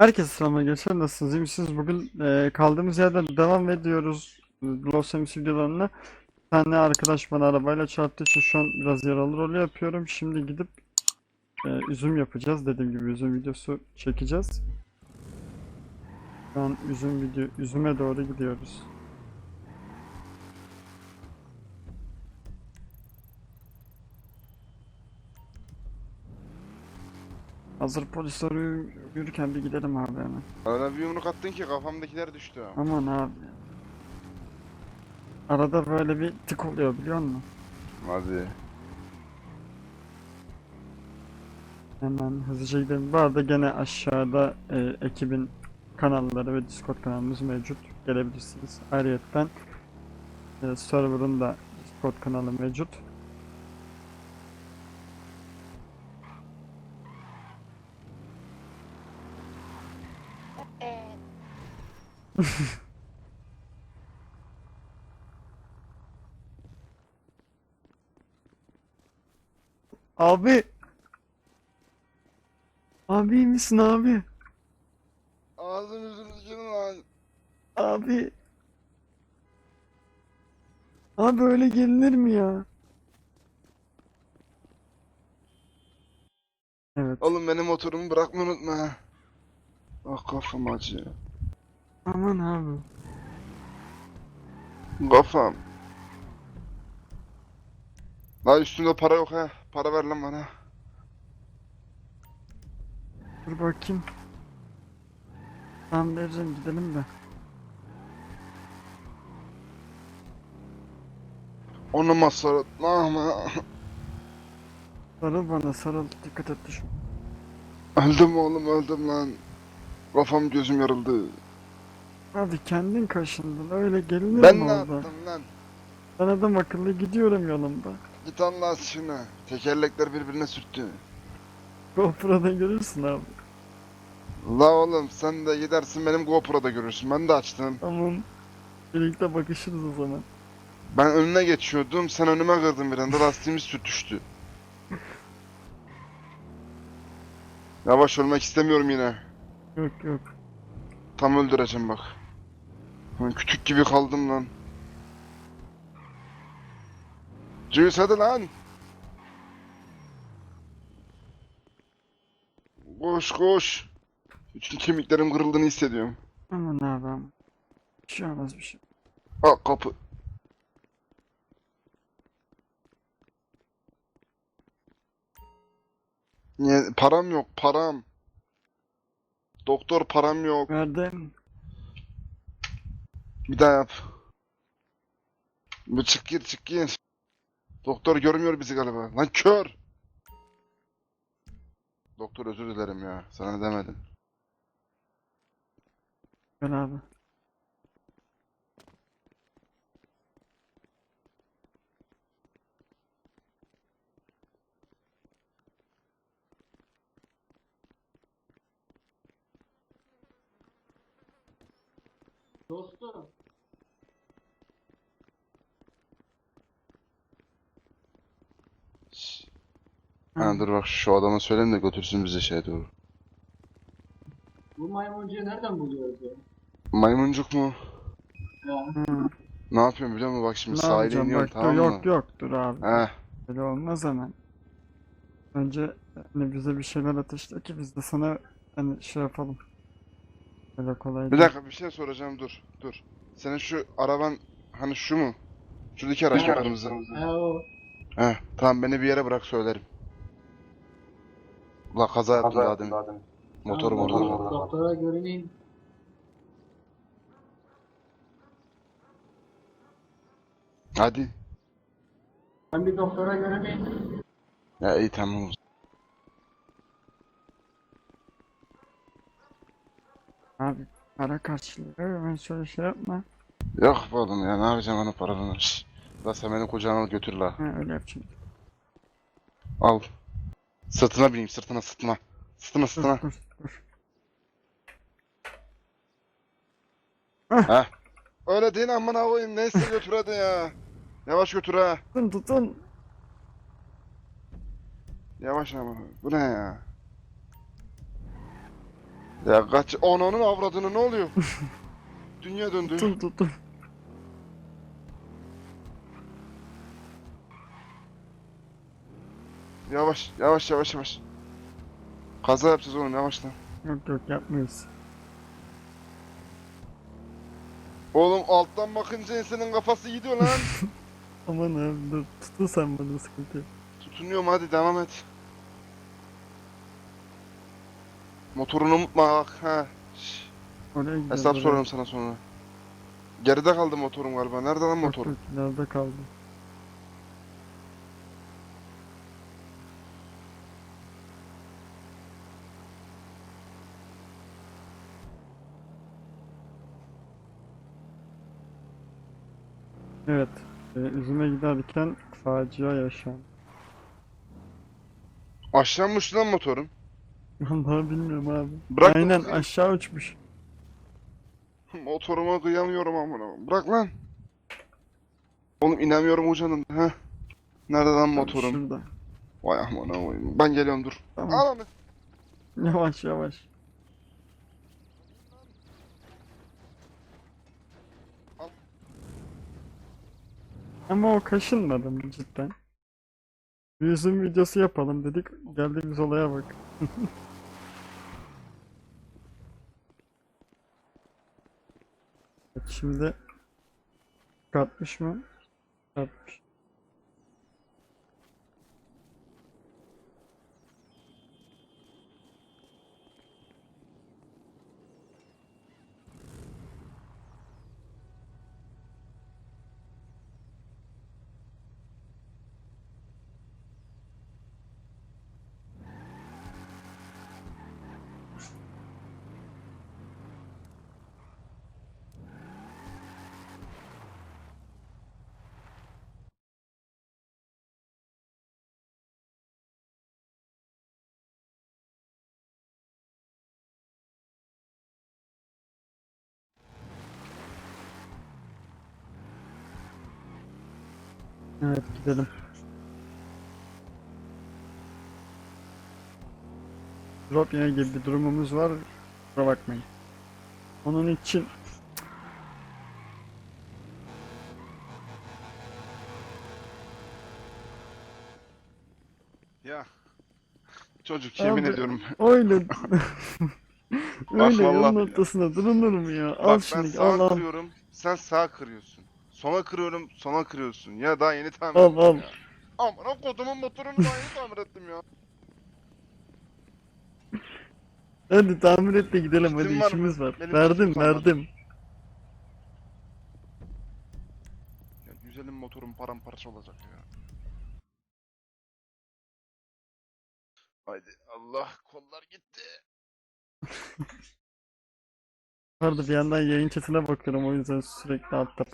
Herkese selam arkadaşlar. Nasılsınız? İyi misiniz? Bugün e, kaldığımız yerden devam ediyoruz Los Angeles videolarına. Bir tane arkadaş bana arabayla çarptığı için şu an biraz yaralı rolü yapıyorum. Şimdi gidip e, üzüm yapacağız. Dediğim gibi üzüm videosu çekeceğiz. Şu an üzüm video üzüme doğru gidiyoruz. Hazır polisler yürü- yürürken bir gidelim abi hemen. Öyle bir yumruk attın ki kafamdakiler düştü. Aman abi. Arada böyle bir tık oluyor biliyor musun? Hadi. Hemen hızlıca gidelim. Bu arada gene aşağıda e, ekibin kanalları ve Discord kanalımız mevcut. Gelebilirsiniz. Ayrıyeten e, server'ın da Discord kanalı mevcut. Abi! Abi iyi misin abi? Ağzını yüzünü sıçırın lan. Abi. Abi öyle gelinir mi ya? Evet. Oğlum benim motorumu bırakma unutma. Ah kafam acıyor. Aman abi. Kafam. La üstünde para yok ha. Para ver lan bana. Dur bakayım. Tamam vereceğim gidelim de. Onu masara ama. Sarıl bana sarıl. Dikkat et düşme. Öldüm oğlum öldüm lan. Kafam gözüm yarıldı. Abi kendin kaşındın. Öyle gelinir Ben mi ne orada? yaptım lan? Ben adam akıllı gidiyorum yolumda. Git Allah aşkına. Tekerlekler birbirine sürttü. GoPro'da görürsün abi. La oğlum sen de gidersin benim GoPro'da görürsün. Ben de açtım. Tamam. Birlikte bakışırız o zaman. Ben önüne geçiyordum. Sen önüme kırdın bir anda. Lastiğimiz sürtüştü. Yavaş ölmek istemiyorum yine. Yok yok. Tam öldüreceğim bak. Lan kütük gibi kaldım lan. Juice hadi lan. Koş koş. Bütün kemiklerim kırıldığını hissediyorum. Aman aman. Bir şey olmaz bir şey. Al kapı. Niye? Param yok param. Doktor param yok. Verdim. Bir daha yap. Bu çık gir çık gir. Doktor görmüyor bizi galiba. Lan kör. Doktor özür dilerim ya. Sana ne demedim. Gel abi. Dostum. Ha dur bak şu adama söyleyeyim de götürsün bizi şeye doğru. Bu maymuncuyu nereden buluyoruz ya? Maymuncuk mu? Ya. Hı. Ne yapıyorum biliyor musun? Bak şimdi Ne sahile yapacağım iniyorum bak tamam mı? yok yok dur abi. Heh. Öyle olmaz hemen. Önce hani bize bir şeyler ateşle ki biz de sana hani şey yapalım. Öyle kolay Bir değil. dakika bir şey soracağım dur dur. Senin şu araban hani şu mu? Şuradaki araç mı kırmızı? Ha o. Heh tamam beni bir yere bırak söylerim. La kaza yaptım daha demin. Motor Tamam, motor. doktora- görüneyim. Hadi. Ben bir doktora görüneyim. Ya iyi tamam. Abi para karşılığı hemen şöyle şey yapma. Yok be oğlum ya ne yapacağım onu paranı. Şşş. La sen beni kucağına al götür la. Ha öyle yapacağım. Al. Sırtına bineyim sırtına sırtına. Sırtına sırtına. dur dur. Heh. Öyle değil amına koyayım neyse götür hadi ya. Yavaş götür ha. Tutun tutun. Yavaş ama. Bu ne ya? Ya kaç ananın avradını ne oluyor? Dünya döndü. Tutun tutun. Yavaş yavaş yavaş yavaş. Kaza yapacağız oğlum yavaş lan. Yok yok yapmıyoruz. Oğlum alttan bakınca insanın kafası gidiyor lan. Aman abi dur tutun sen bana sıkıntı yok. Tutunuyorum hadi devam et. Motorunu unutma bak ha. Şş, Oraya gidiyoruz. Hesap oraya. sorarım sana sonra. Geride kaldı motorum galiba. Nerede lan Yok, motorum? yok, ileride kaldı. Evet. E, üzüme giderken facia yaşandı. Aşağı mı uçtu lan motorum? Vallahi bilmiyorum abi. Bırak Aynen bakayım. aşağı uçmuş. Motoruma kıyamıyorum amına. Bırak lan. Oğlum inemiyorum ucanın. Ha. Nerede lan motorum? Şurada. Vay amına koyayım. Ben geliyorum dur. Tamam. Al onu. Yavaş yavaş. Ama o kaşınmadı mı cidden? Bir Yüzüm videosu yapalım dedik. Geldiğimiz olaya bak. Şimdi katmış mı? Katmış. Evet gidelim. Drop yine gibi bir durumumuz var. Kusura bakmayın. Onun için Ya. Çocuk yemin Abi, ediyorum. öyle öyle yolun vallahi ortasına durulur mu ya? Al Bak ben şimdi sağa al al kırıyorum. Sen sağa kırıyorsun. Sola kırıyorum, sola kırıyorsun. Ya daha yeni tamir ettim al. ya. Aman kodumun motorunu daha yeni tamir ettim ya. Hadi tamir et de gidelim hadi Kitin var mı? işimiz var. Benim Verdim kitim verdim. ya güzelim motorum paramparça olacak ya. Haydi Allah kollar gitti. Pardon bir yandan yayın chatine bakıyorum o yüzden sürekli alt tab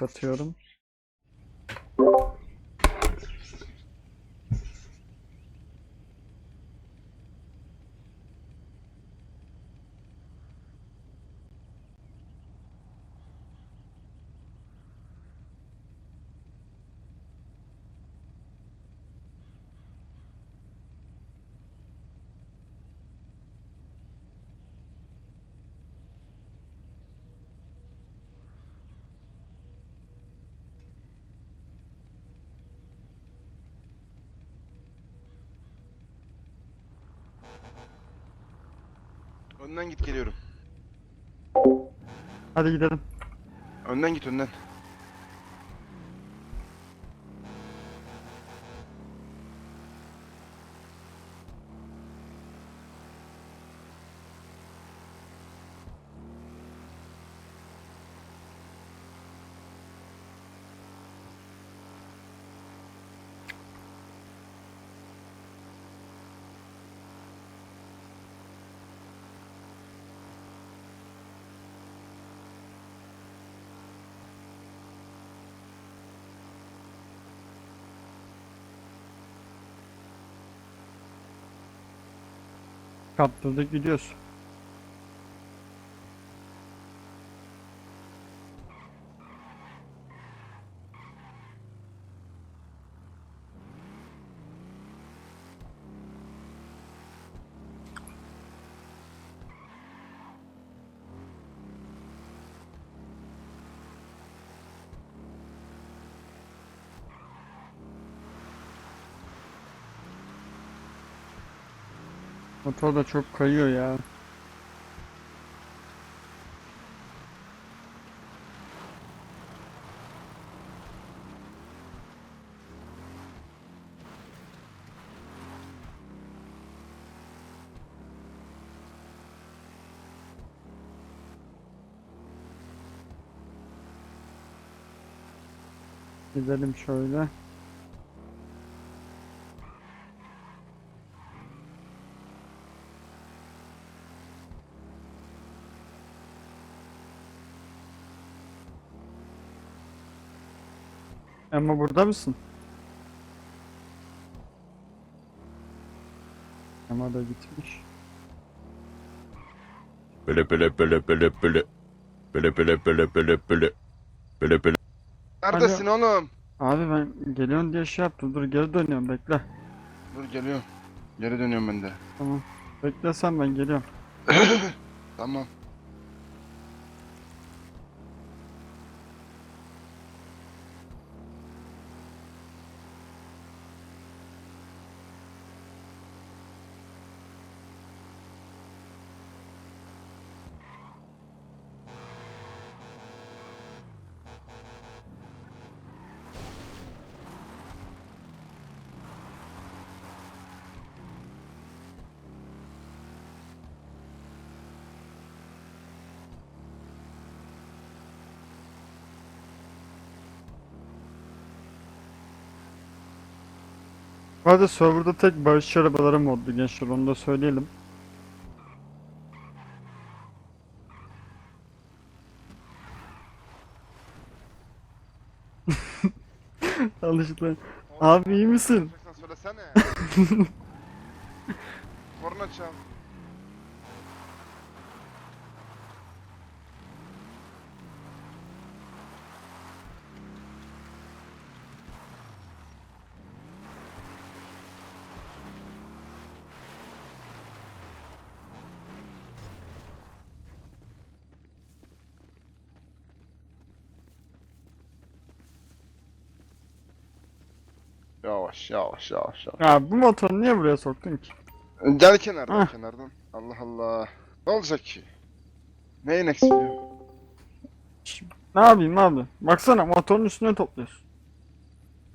Önden git geliyorum. Hadi gidelim. Önden git önden. Kaptırdık gidiyoruz. Motor da çok kayıyor ya. Gidelim şöyle. Ama burada mısın? Ama da gitmiş. Böyle böyle böyle böyle böyle. Böyle böyle böyle böyle böyle. Böyle böyle. Neredesin oğlum? Abi ben geliyorsun diye şey yaptım. Dur geri dönüyorum bekle. Dur geliyorum. Geri dönüyorum ben de. Tamam. Beklesen ben geliyorum. Tamam. Bu arada serverda tek barış arabaları modlu gençler onu da söyleyelim. Alıştı. Abi iyi misin? Sen söylesene. Korna çal. Yavaş yavaş yavaş yavaş. Ya bu motoru niye buraya soktun ki? Gel kenardan Hah. kenardan. Allah Allah. Ne olacak ki? Neyin eksiliyor? Ne yapayım abi? Baksana motorun üstüne topluyorsun.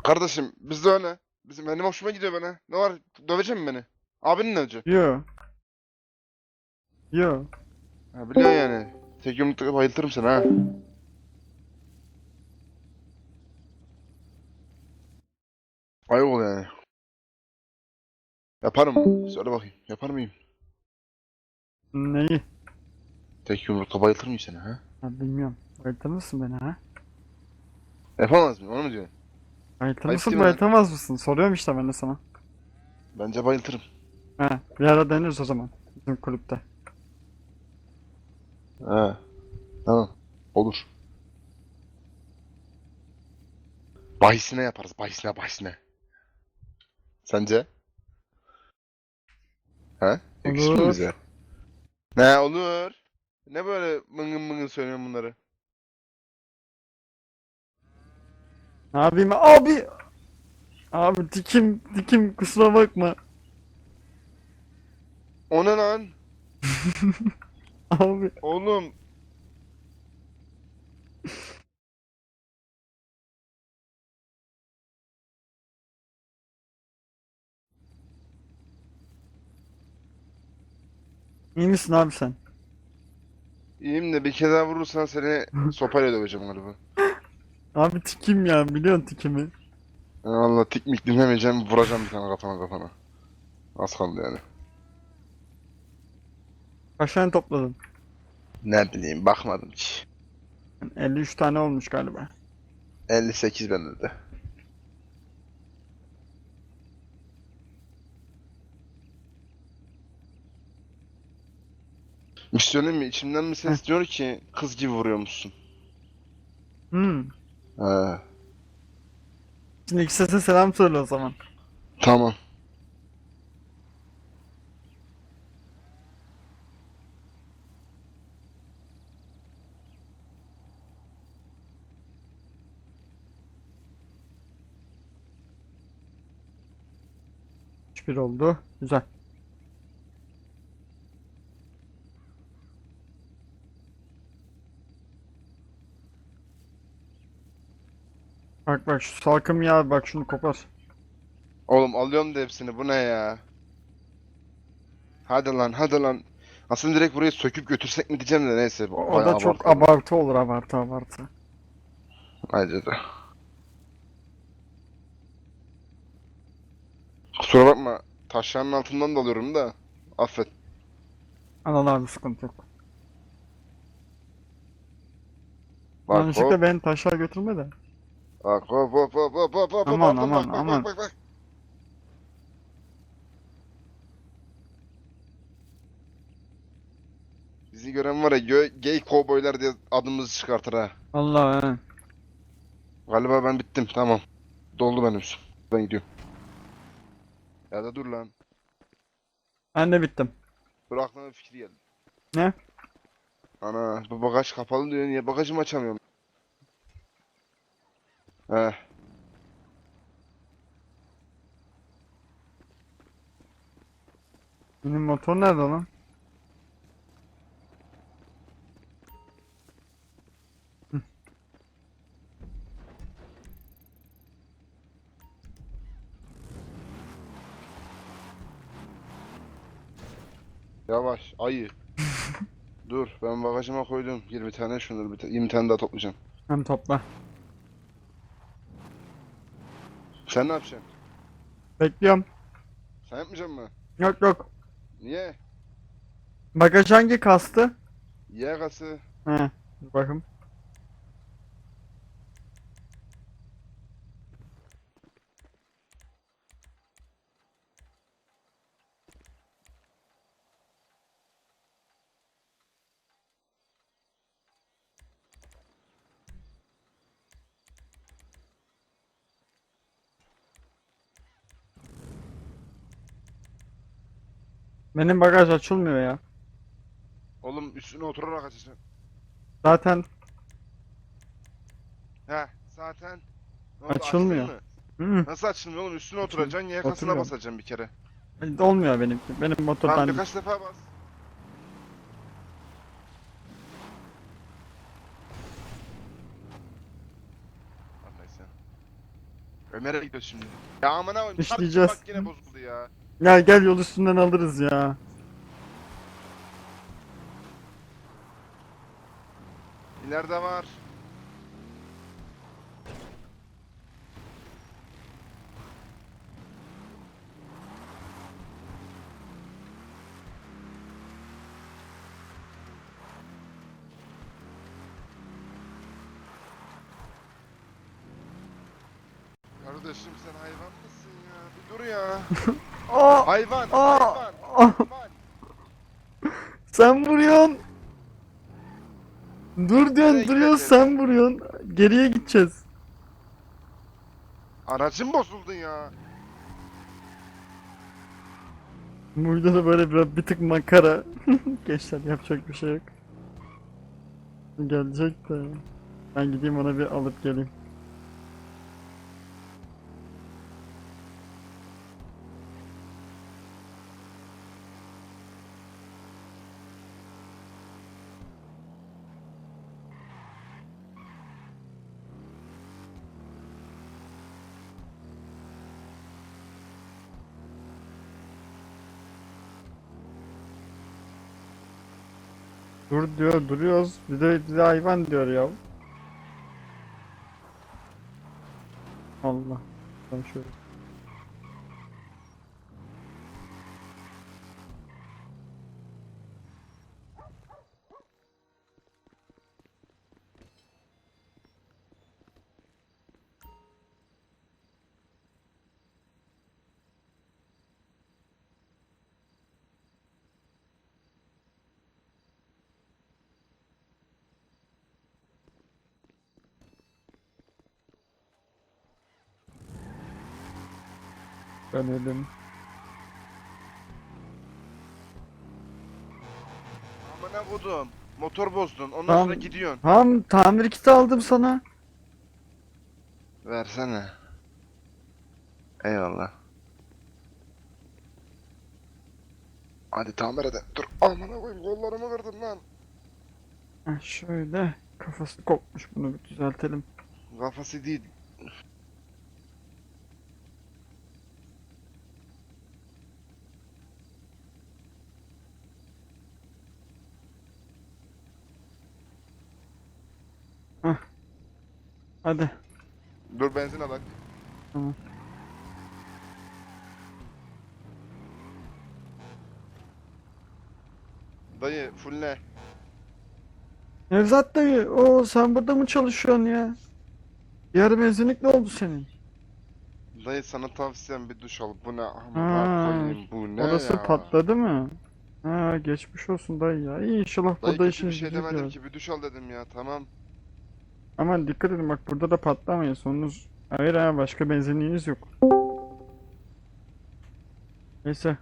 Kardeşim biz de öyle. Bizim benim hoşuma gidiyor bana. Ne var? Dövecek mi beni? Abinin ne olacak? Yo. Yo. Ha biliyor yani. Tek yumrukta bayıltırım seni ha. Ayıp ol yani. Yaparım. Söyle bakayım. Yapar mıyım? Neyi? Tek yumrukta bayıltır mıyım seni ha? Ha, bilmiyorum. Bayıltır mısın beni ha? Yapamaz mıyım? Onu mu diyorsun? Bayıltır Ayıp mısın değil mi? bayıltamaz mısın? Soruyorum işte ben de sana. Bence bayıltırım. He, bir ara deneriz o zaman. Bizim kulüpte. Ha. Tamam. Olur. Bahisine yaparız. Bahisine bahisine. Sence? Ha? Yakışır mı Olur. bize? Ne olur? Ne böyle mıngın mıngın söylüyorsun bunları? Yapayım abi? Abi dikim dikim kusura bakma. O ne lan? Abi Oğlum. İyi misin abi sen? İyiyim de bir kere daha vurursan seni sopayla döveceğim galiba. Abi tikim ya biliyorsun tikimi. Valla tik mik dinlemeyeceğim vuracağım bir tane kafana kafana. Az kaldı yani. Kaç tane topladın? Ne bileyim bakmadım ki. 53 tane olmuş galiba. 58 bende de. Misyonun mi? İçimden bir ses diyor ki kız gibi vuruyormuşsun. Hmm. He. Şimdi iki sese selam söyle o zaman. Tamam. Hiçbir oldu. Güzel. Bak bak şu salkım ya bak şunu kopar. Oğlum alıyorum da hepsini. Bu ne ya? Hadi lan hadi lan. Aslında direkt burayı söküp götürsek mi diyeceğim de neyse. O, o da çok abartalım. abartı olur abartı abartı. Bence de. Kusura bakma. Taşların altından dalıyorum da. Affet. Anıl abi sıkıntı yok. Bak Yanlışlıkla hop. beni taşa götürme de. Bak hop hop hop hop hop hop Aman, hop, aman, bak, bak, aman. Bak, bak, bak. Bizi gören var ya gö- gay kovboylar diye adımızı çıkartır ha. Allah he. Galiba ben bittim tamam. Doldu benim su. Ben gidiyorum. Ya da dur lan. Ben de bittim. Dur aklıma bir fikir geldi. Ne? Ana bu bagaj kapalı diyor niye bagajımı açamıyorum? Heh. Benim motor nerede lan? Yavaş ayı. Dur ben bagajıma koydum 20 tane şunları bir ta- 20 tane daha toplayacağım. Hem topla. Sen ne yapacaksın? Bekliyorum. Sen yapmayacaksın mı? Yok yok. Niye? Bagaj hangi kastı? Yakası. He. Bakın. Benim bagaj açılmıyor ya. Oğlum üstüne oturarak açacaksın. Zaten Heh zaten. Ne oldu, Açılmıyor. açtın mı? Hı, Nasıl açılmıyor oğlum? Üstüne oturacaksın yakasına Oturuyorum. basacaksın bir kere. olmuyor benimki. Benim motor Tamam dandik. birkaç defa bas. Bak neyse. Ömer'e gidiyoruz şimdi. Ya amına koyayım. çarptı İşleyeceğiz. Bak yine bozuldu ya. Ya gel yol üstünden alırız ya. İleride var. Kardeşim sen hayvan mısın ya? Bir dur ya. Aa, Hayvan, Aa! hayvan, hayvan. sen vuruyorsun. Dur diyorsun, Nereye duruyorsun, gideceğiz? sen vuruyorsun. Geriye gideceğiz. Aracın bozuldu ya. Burada da böyle biraz bir tık makara. Gençler yapacak bir şey yok. Gelecek de. Ben gideyim ona bir alıp geleyim. Diyor, duruyoruz. Bir de, bir de hayvan diyor ya. Allah. Ben şöyle. Ölüm. Amına kodum. Motor bozdun. Ondan Tamam. sonra gidiyorsun. Tamam tamir kiti aldım sana. Versene. Eyvallah. Hadi tamir edin. Dur. Amına koyayım kollarımı kırdım lan. Heh, şöyle kafası kopmuş bunu bir düzeltelim. Kafası değil. Hadi. Dur benzin alak. Tamam. Dayı full ne? Nevzat dayı, o sen burada mı çalışıyorsun ya? Yarı benzinlik ne oldu senin? Dayı sana tavsiyem bir duş al. Bu ne? Ha, Amına koyayım bu ne Orası ya? patladı mı? Ha, geçmiş olsun dayı ya. İyi inşallah Dayı burada kötü bir işiniz şey demedim ki bir duş al dedim ya tamam. Aman dikkat edin bak burada da patlamayın. Sonunuz hayır ha başka benzinliğiniz yok. Neyse.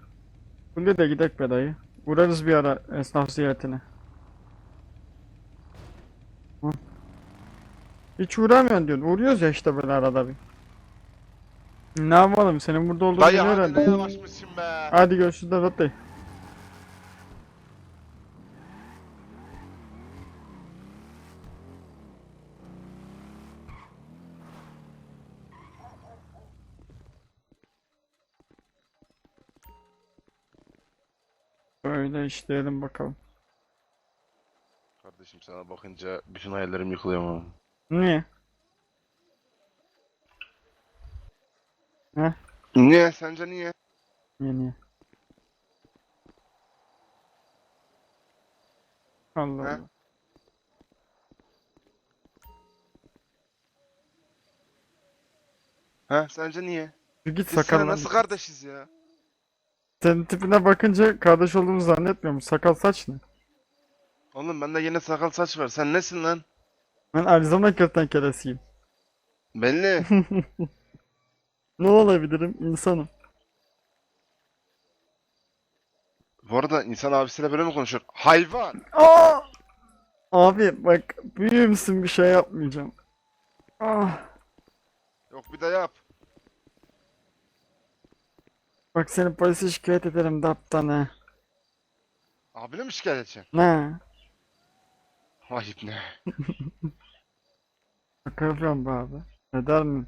Buraya da gidek be dayı. Uğrarız bir ara esnaf ziyaretine. Hı. Hiç uğramıyorsun diyorsun. Uğruyoruz ya işte böyle arada bir. Ne yapalım? Senin burada olduğunu Dayı hadi ne herhalde. yavaşmışsın be. Hadi görüşürüz Nevzat dayı. Böyle işleyelim bakalım. Kardeşim sana bakınca bütün hayallerim yıkılıyor ama. Niye? Niye? Sence niye? Niye niye? Allah He? Allah. Ha? Sence niye? Bir git Biz seninle sakallan. nasıl kardeşiz ya? Senin tipine bakınca kardeş olduğumuzu zannetmiyorum. Sakal saç ne? Oğlum bende yine sakal saç var. Sen nesin lan? Ben Arizona kertenkelesiyim. Belli. Ne olabilirim? İnsanım. Bu arada insan abisiyle böyle mi konuşur? Hayvan! Aa! Abi bak büyür müsün bir şey yapmayacağım. Ah! Yok bir de yap. Bak seni polise şikayet ederim daptan ha. Abine mi şikayet edeceksin? Ne? Ayıp ne? Şaka yapıyorum be abi. Eder mi?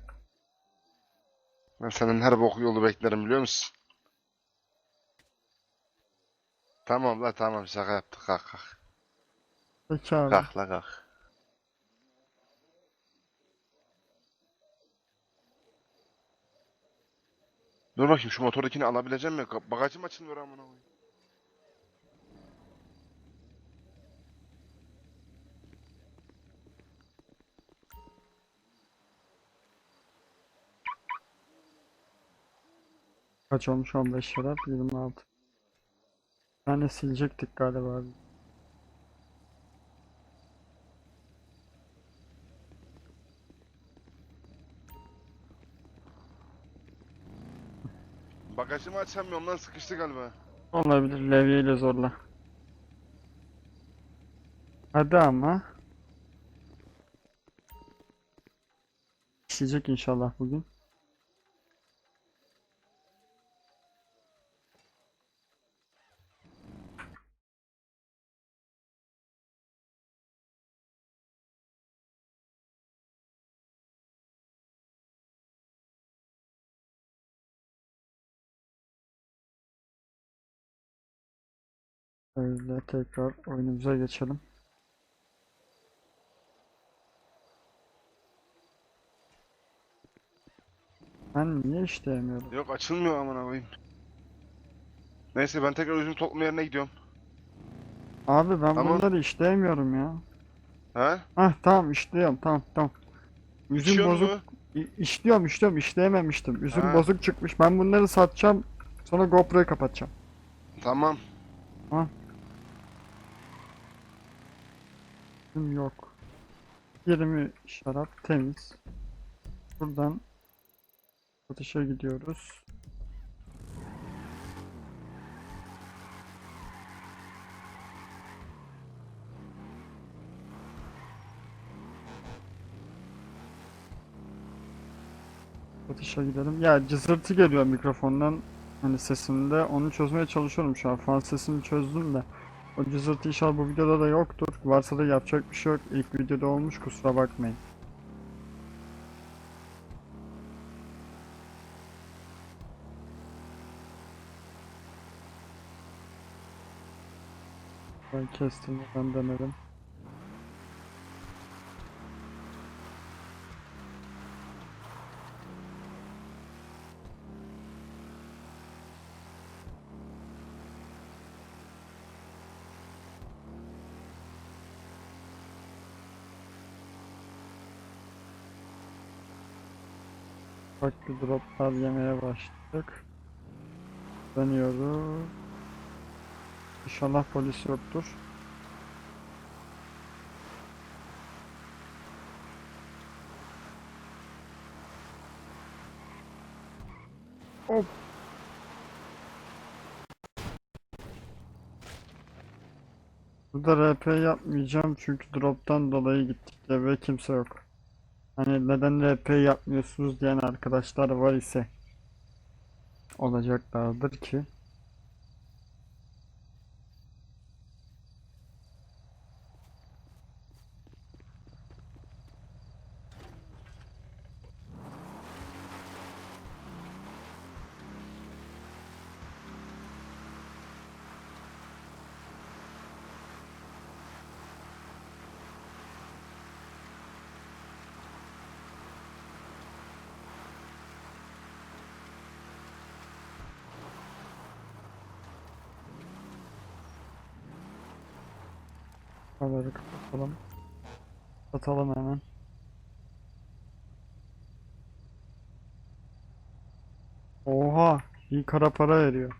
Ben senin her bok yolu beklerim biliyor musun? Tamam la tamam şaka yaptık kalk kalk. Peki abi. Kalk la kalk. Dur bakayım şu motordakini alabileceğim mi? Bagajım açılmıyor amına koyayım. Kaç olmuş 15 lira? 26. Bir tane silecektik galiba abi. Bagajımı açamıyorum lan sıkıştı galiba. Olabilir levyeyle zorla. Hadi ama. İşleyecek inşallah bugün. Öyle tekrar oyunumuza geçelim. Ben niye işleyemiyorum? Yok açılmıyor amına koyayım. Neyse ben tekrar üzüm toplama yerine gidiyorum. Abi ben Tamam. bunları işleyemiyorum ya. He? Hah tamam işliyorum tamam tamam. Üzüm İçiyor bozuk. mu? İ- işliyorum işliyorum işleyememiştim. Üzüm Ha. bozuk çıkmış. Ben bunları satacağım. Sonra GoPro'yu kapatacağım. Tamam. Üzüm yok. 20 şarap temiz. Buradan satışa gidiyoruz. Satışa gidelim. Ya cızırtı geliyor mikrofondan hani sesinde. Onu çözmeye çalışıyorum şu an. Fan sesini çözdüm de. O cızırtı inşallah bu videoda da yoktur. Varsa da yapacak bir şey yok. İlk videoda olmuş kusura bakmayın. Ben kestim ben denedim. Farklı droplar yemeye başladık. Dönüyoruz. İnşallah polis yoktur. Hop. Burada RP yapmayacağım çünkü drop'tan dolayı gittik ve kimse yok. Hani neden RP yapmıyorsunuz diyen arkadaşlar var ise olacaklardır ki. Kamerayı kapatalım. Kapatalım hemen. Oha, iyi kara para veriyor.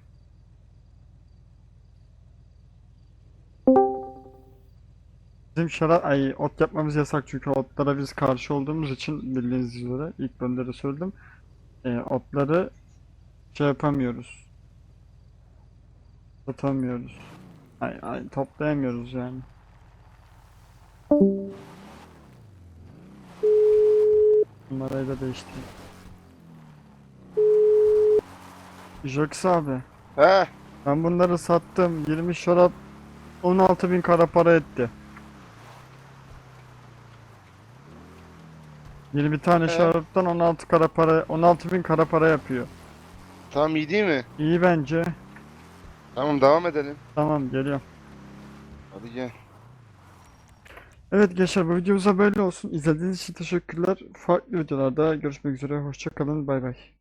Bizim şarap, ay ot yapmamız yasak çünkü otlara biz karşı olduğumuz için bildiğiniz üzere ilk bölümde de söyledim. Ee, otları şey yapamıyoruz. Satamıyoruz. Ay, ay toplayamıyoruz yani. Numarayı da değiştireyim. Jox abi, He. ben bunları sattım. 20 şarap 16.000 kara para etti. 20 tane He. şaraptan 16 kara para 16.000 kara para yapıyor. Tamam iyi değil mi? İyi bence. Tamam devam edelim. Tamam geliyorum. Hadi gel. Evet gençler bu videomuza böyle olsun. İzlediğiniz için teşekkürler. Farklı videolarda görüşmek üzere. Hoşça kalın. Bay bay.